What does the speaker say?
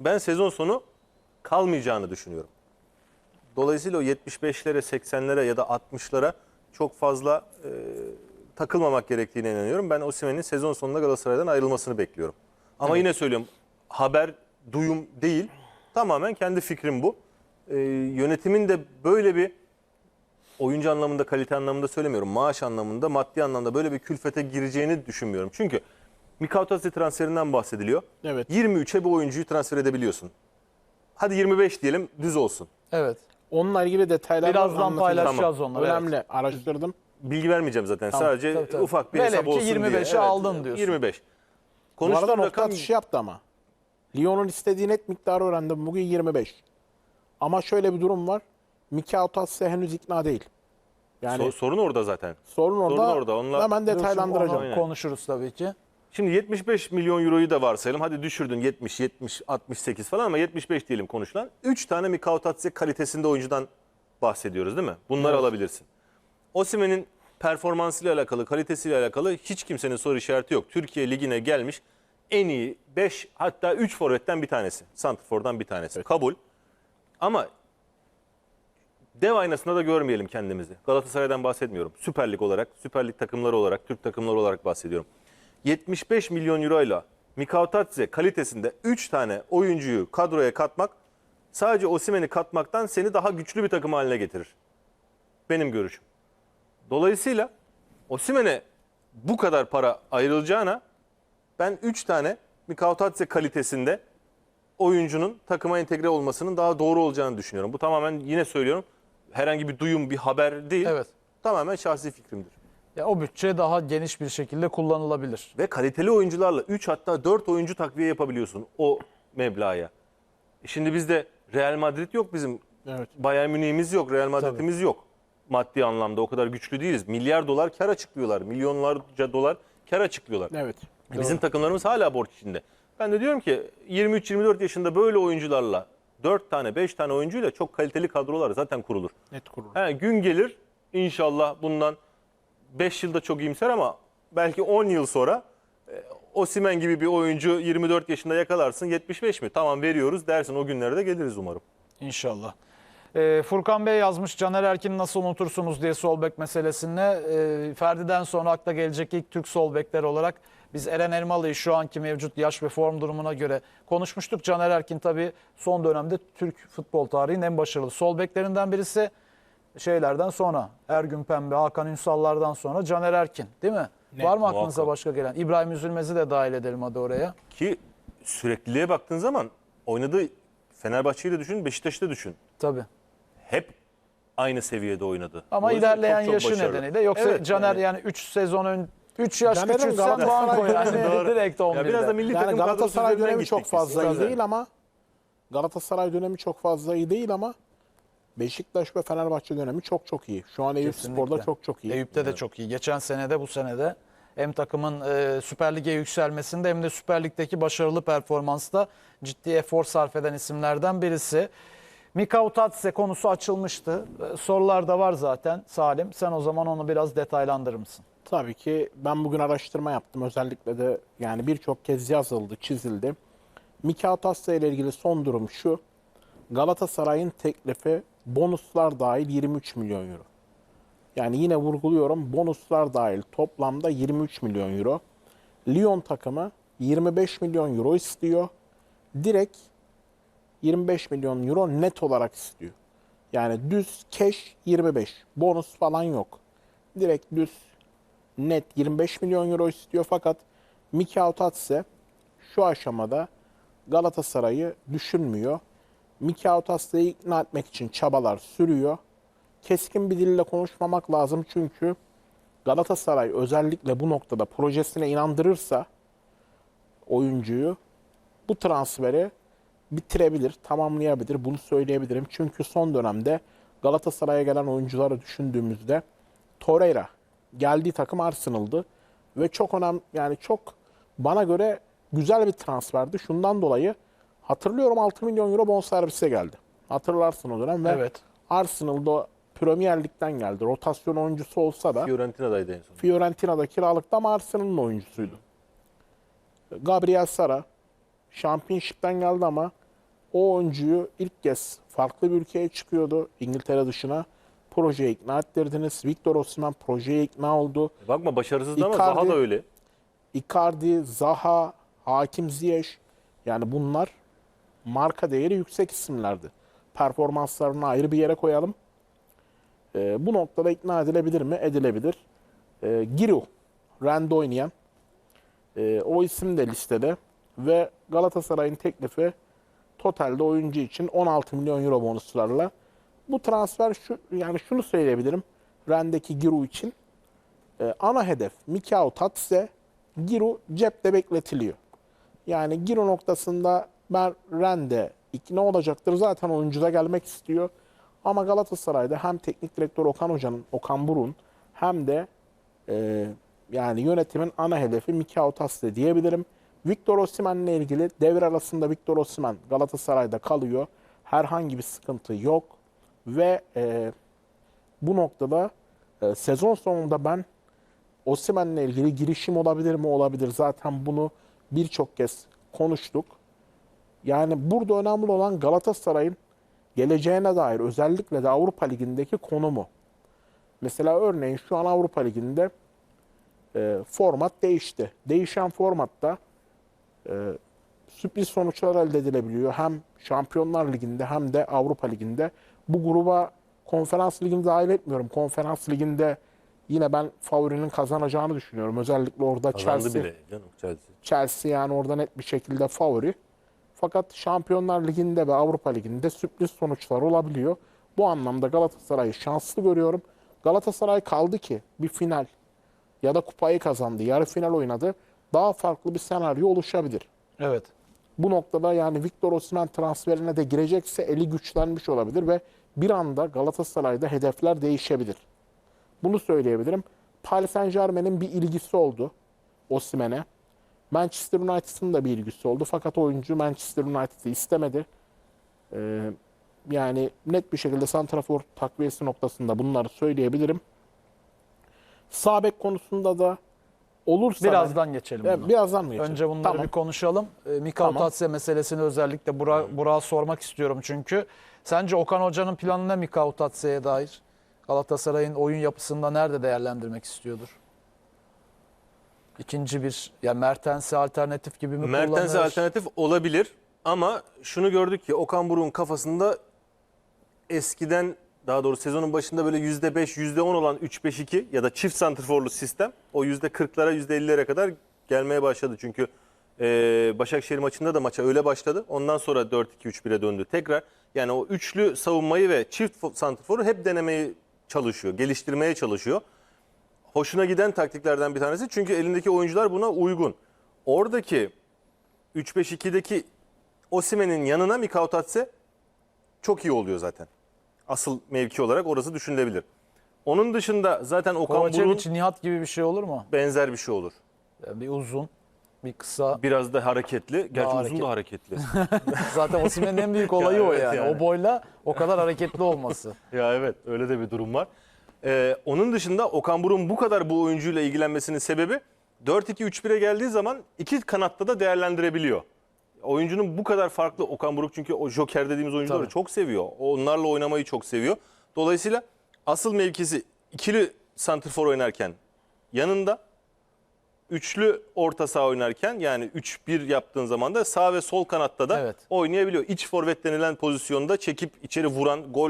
ben sezon sonu kalmayacağını düşünüyorum. Dolayısıyla o 75'lere, 80'lere ya da 60'lara çok fazla e, takılmamak gerektiğine inanıyorum. Ben Osimhen'in sezon sonunda Galatasaray'dan ayrılmasını bekliyorum. Ama yine söylüyorum haber, duyum değil. Tamamen kendi fikrim bu. E, yönetimin de böyle bir oyuncu anlamında, kalite anlamında söylemiyorum. Maaş anlamında, maddi anlamda böyle bir külfete gireceğini düşünmüyorum. Çünkü Mikautatsi transferinden bahsediliyor. Evet. 23'e bir oyuncuyu transfer edebiliyorsun. Hadi 25 diyelim düz olsun. Evet. Onunla ilgili detaylar Birazdan anlatacağım. paylaşacağız onları. evet. Önemli. Araştırdım. Bilgi vermeyeceğim zaten. Tamam, Sadece tabii, tabii. ufak bir Velev hesap olsun diye. 25'i aldın diyorsun. 25. Bu arada Konuştuğum nokta rakam atışı yaptı ama. Lyon'un istediği net miktarı öğrendim. Bugün 25. Ama şöyle bir durum var. Autassi henüz ikna değil. Yani So- sorun orada zaten. sorun orada. sorun orada. Onlar- Hemen detaylandıracağım. Onu konuşuruz tabii ki. Şimdi 75 milyon euroyu da varsayalım. Hadi düşürdün 70, 70, 68 falan ama 75 diyelim konuşulan. 3 tane Mikautatsi kalitesinde oyuncudan bahsediyoruz değil mi? Bunları alabilirsin. Osimhen'in performansıyla alakalı, kalitesiyle alakalı hiç kimsenin soru işareti yok. Türkiye Ligi'ne gelmiş en iyi 5 hatta 3 forvetten bir tanesi. Santrfor'dan bir tanesi. Kabul. Ama dev aynasında da görmeyelim kendimizi. Galatasaray'dan bahsetmiyorum. Süper Lig olarak, Süper Lig takımları olarak, Türk takımları olarak bahsediyorum. 75 milyon euroyla Mikautatse kalitesinde 3 tane oyuncuyu kadroya katmak sadece Osimhen'i katmaktan seni daha güçlü bir takım haline getirir. Benim görüşüm. Dolayısıyla Osimhen'e bu kadar para ayrılacağına ben 3 tane Mikautatse kalitesinde oyuncunun takıma entegre olmasının daha doğru olacağını düşünüyorum. Bu tamamen yine söylüyorum herhangi bir duyum, bir haber değil. Evet. Tamamen şahsi fikrimdir. Ya o bütçe daha geniş bir şekilde kullanılabilir. Ve kaliteli oyuncularla 3 hatta 4 oyuncu takviye yapabiliyorsun o meblağa. Şimdi bizde Real Madrid yok bizim. Evet. Bayern Münih'imiz yok, Real Madrid'imiz yok. Maddi anlamda o kadar güçlü değiliz. Milyar dolar kar açıklıyorlar. Milyonlarca dolar kar açıklıyorlar. Evet. E Bizim takımlarımız hala borç içinde. Ben de diyorum ki 23-24 yaşında böyle oyuncularla 4 tane 5 tane oyuncuyla çok kaliteli kadrolar zaten kurulur. Net kurulu. He, gün gelir inşallah bundan 5 yılda çok iyimser ama belki 10 yıl sonra e, Osimhen gibi bir oyuncu 24 yaşında yakalarsın 75 mi? Tamam veriyoruz dersin o günlere de geliriz umarım. İnşallah. Ee, Furkan Bey yazmış Caner Erkin'i nasıl unutursunuz diye sol bek meselesinde. Ee, Ferdi'den sonra akla gelecek ilk Türk sol bekler olarak biz Eren Elmalı'yı şu anki mevcut yaş ve form durumuna göre konuşmuştuk. Caner Erkin tabii son dönemde Türk futbol tarihinin en başarılı sol beklerinden birisi. Şeylerden sonra Ergün Pembe, Hakan Ünsal'lardan sonra Caner Erkin değil mi? Var mı aklınıza muhakkak. başka gelen? İbrahim Üzülmez'i de dahil edelim hadi oraya. Ki sürekliliğe baktığın zaman oynadığı Fenerbahçe'yi de düşün, Beşiktaş'ı da düşün. Tabii. Hep aynı seviyede oynadı. Ama Dolayısıyla ilerleyen çok çok yaşı başarılı. nedeniyle. Yoksa Evet, Caner yani- yani 3 sezon ön 3 yaş Caner'in küçülsen Galatasaray banko yani Doğru. direkt 11'de. Ya biraz da milli Yani takım kadrosu Galatasaray üzerinden dönemi gittik çok biz. fazla iyi değil ama Galatasaray dönemi çok fazla iyi değil ama Beşiktaş ve Fenerbahçe dönemi çok çok iyi. Şu an Eyüp Kesinlikle. Spor'da çok çok iyi. Eyüp'te de çok iyi. Geçen senede bu senede hem takımın e, Süper Lig'e yükselmesinde hem de Süper Lig'deki başarılı performansta ciddi efor sarf eden isimlerden birisi. Mikau Tatse konusu açılmıştı. E, sorular da var zaten Salim. Sen o zaman onu biraz detaylandırır mısın? Tabii ki ben bugün araştırma yaptım. Özellikle de yani birçok kez yazıldı, çizildi. Mika Atasya ile ilgili son durum şu. Galatasaray'ın teklifi bonuslar dahil 23 milyon euro. Yani yine vurguluyorum bonuslar dahil toplamda 23 milyon euro. Lyon takımı 25 milyon euro istiyor. Direkt 25 milyon euro net olarak istiyor. Yani düz cash 25. Bonus falan yok. Direkt düz net 25 milyon euro istiyor fakat Miki Autatse şu aşamada Galatasaray'ı düşünmüyor. Miki Autatse'yi ikna etmek için çabalar sürüyor. Keskin bir dille konuşmamak lazım çünkü Galatasaray özellikle bu noktada projesine inandırırsa oyuncuyu bu transferi bitirebilir, tamamlayabilir. Bunu söyleyebilirim. Çünkü son dönemde Galatasaray'a gelen oyuncuları düşündüğümüzde Torreira geldiği takım Arsenal'dı ve çok önemli yani çok bana göre güzel bir transferdi. Şundan dolayı hatırlıyorum 6 milyon euro bonservise geldi. Hatırlarsın o dönem ve Evet. Arsenal'da Premier Lig'den geldi. Rotasyon oyuncusu olsa da Fiorentina'daydı en son. Fiorentina'da kiralıkta ama Arsenal'ın oyuncusuydu. Gabriel Sara Championship'ten geldi ama O oyuncuyu ilk kez farklı bir ülkeye çıkıyordu. İngiltere dışına. Projeye ikna ettirdiniz. Victor Osimhen projeye ikna oldu. Bakma başarısız ama Zaha da öyle. Icardi, Zaha, Hakim Ziyech yani bunlar marka değeri yüksek isimlerdi. Performanslarını ayrı bir yere koyalım. Ee, bu noktada ikna edilebilir mi? Edilebilir. Ee, Giroud, Rennes'de oynayan ee, o isim de listede ve Galatasaray'ın teklifi totalde oyuncu için 16 milyon euro bonuslarla. Bu transfer şu yani şunu söyleyebilirim. Rennes'deki Giroud için ee, ana hedef Mikao Tatse, Giroud cepte bekletiliyor. Yani Giroud noktasında ben Rende ikna olacaktır. Zaten oyuncu da gelmek istiyor. Ama Galatasaray'da hem teknik direktör Okan Hoca'nın, Okan Buruk'un hem de e, yani yönetimin ana hedefi Mikao Tatse diyebilirim. Victor Osimhen'le ilgili devre arasında Victor Osimhen Galatasaray'da kalıyor. Herhangi bir sıkıntı yok. Ve e, bu noktada e, sezon sonunda ben Osimhen'le ilgili girişim olabilir mi? Olabilir. Zaten bunu birçok kez konuştuk. Yani burada önemli olan Galatasaray'ın geleceğine dair özellikle de Avrupa Ligi'ndeki konumu. Mesela örneğin şu an Avrupa Ligi'nde e, format değişti. Değişen formatta e, sürpriz sonuçlar elde edilebiliyor. Hem Şampiyonlar Ligi'nde hem de Avrupa Ligi'nde. Bu gruba Konferans Ligi'ni dahil etmiyorum. Konferans Ligi'nde yine ben favorinin kazanacağını düşünüyorum. Özellikle orada Kazandı Chelsea. bile canım Chelsea. Chelsea yani orada net bir şekilde favori. Fakat Şampiyonlar Ligi'nde ve Avrupa Ligi'nde sürpriz sonuçlar olabiliyor. Bu anlamda Galatasaray'ı şanslı görüyorum. Galatasaray kaldı ki bir final ya da kupayı kazandı, yarı final oynadı. Daha farklı bir senaryo oluşabilir. Evet. Bu noktada yani Victor Osimhen transferine de girecekse eli güçlenmiş olabilir ve bir anda Galatasaray'da hedefler değişebilir. Bunu söyleyebilirim. Paris Saint Germain'in bir ilgisi oldu Osimhen'e. Manchester United'ın da bir ilgisi oldu. Fakat oyuncu Manchester United'ı istemedi. Ee, yani net bir şekilde santrafor takviyesi noktasında bunları söyleyebilirim. Sağ bek konusunda da olursa Birazdan geçelim. Evet, buna. birazdan mı geçelim? Önce bunları Tamam. bir konuşalım. E, Tamam. Tatse meselesini özellikle Burak, Burak'a sormak istiyorum çünkü. Sence Okan Hoca'nın planı ne Mikao Tatse'ye dair? Galatasaray'ın oyun yapısında nerede değerlendirmek istiyordur? İkinci bir, ya Mertens'e alternatif gibi mi Mertens'e kullanır? alternatif olabilir ama şunu gördük ki Okan Buruk'un kafasında eskiden daha doğrusu sezonun başında böyle %5, %10 olan 3-5-2 ya da çift santrforlu sistem o %40'lara %50'lere kadar gelmeye başladı. Çünkü e, Başakşehir maçında da maça öyle başladı. Ondan sonra 4-2-3-1'e döndü. Tekrar yani o üçlü savunmayı ve çift fo- santrforu hep denemeye çalışıyor, geliştirmeye çalışıyor hoşuna giden taktiklerden bir tanesi. Çünkü elindeki oyuncular buna uygun. Oradaki 3-5-2'deki Osimen'in yanına Mikao Tatse çok iyi oluyor zaten. Asıl mevki olarak orası düşünülebilir. Onun dışında zaten Okan Buruk'un Kovacevic, Nihat gibi bir şey olur mu? benzer bir şey olur. Yani bir uzun, bir kısa. Biraz da hareketli. Gerçi Daha uzun da hareketli. Zaten Osimhen'in en büyük olayı o evet yani. yani. O boyla o kadar hareketli olması. ya evet öyle de bir durum var. Ee, onun dışında Okan Buruk'un bu kadar bu oyuncuyla ilgilenmesinin sebebi 4-2-3-1'e geldiği zaman iki kanatta da değerlendirebiliyor. Oyuncunun bu kadar farklı Okan Buruk çünkü o joker dediğimiz oyuncuları Tabii. çok seviyor. Onlarla oynamayı çok seviyor. Dolayısıyla asıl mevkisi ikili santrfor oynarken yanında üçlü orta saha oynarken yani 3-1 yaptığın zaman da sağ ve sol kanatta da Evet. oynayabiliyor. İç forvet denilen pozisyonda çekip içeri vuran, gol